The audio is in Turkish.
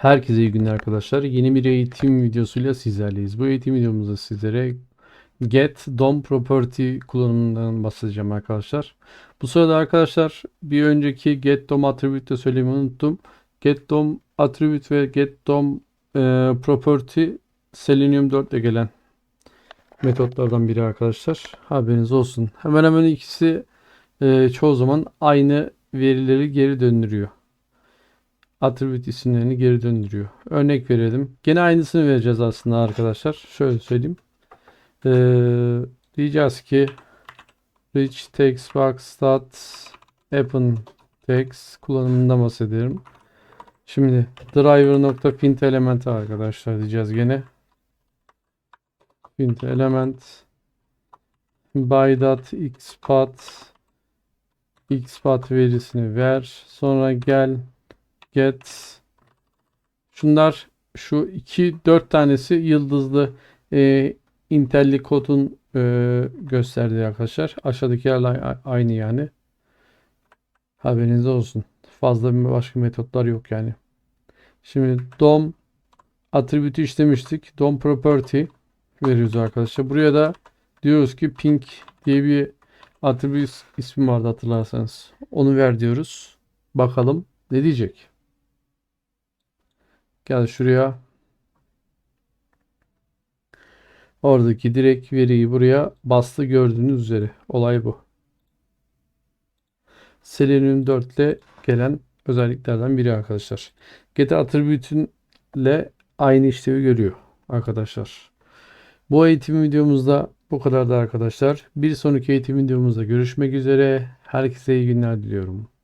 Herkese iyi günler arkadaşlar. Yeni bir eğitim videosuyla sizlerleyiz. Bu eğitim videomuzda sizlere Get DOM Property kullanımından bahsedeceğim arkadaşlar. Bu sırada arkadaşlar bir önceki Get DOM Attribute de söylemeyi unuttum. Get DOM Attribute ve Get DOM e, Property Selenium 4 ile gelen metotlardan biri arkadaşlar. Haberiniz olsun. Hemen hemen ikisi e, çoğu zaman aynı verileri geri döndürüyor attribute isimlerini geri döndürüyor. Örnek verelim. Gene aynısını vereceğiz aslında arkadaşlar. Şöyle söyleyeyim. Ee, diyeceğiz ki rich text box stat open text kullanımından bahsediyorum. Şimdi driver.print elementi arkadaşlar diyeceğiz gene. Print element by dot xpath xpath verisini ver. Sonra gel get şunlar şu iki dört tanesi yıldızlı e, Intel'li kodun e, gösterdiği arkadaşlar. Aşağıdakilerle aynı yani. Haberiniz olsun. Fazla bir başka metotlar yok yani. Şimdi DOM attribütü işlemiştik. DOM property veriyoruz arkadaşlar. Buraya da diyoruz ki ping diye bir attribute ismi vardı hatırlarsanız. Onu ver diyoruz. Bakalım ne diyecek. Gel şuraya. Oradaki direkt veriyi buraya bastı gördüğünüz üzere. Olay bu. Selenium 4 ile gelen özelliklerden biri arkadaşlar. Get attribütünle aynı işlevi görüyor arkadaşlar. Bu eğitim videomuzda bu kadardı arkadaşlar. Bir sonraki eğitim videomuzda görüşmek üzere. Herkese iyi günler diliyorum.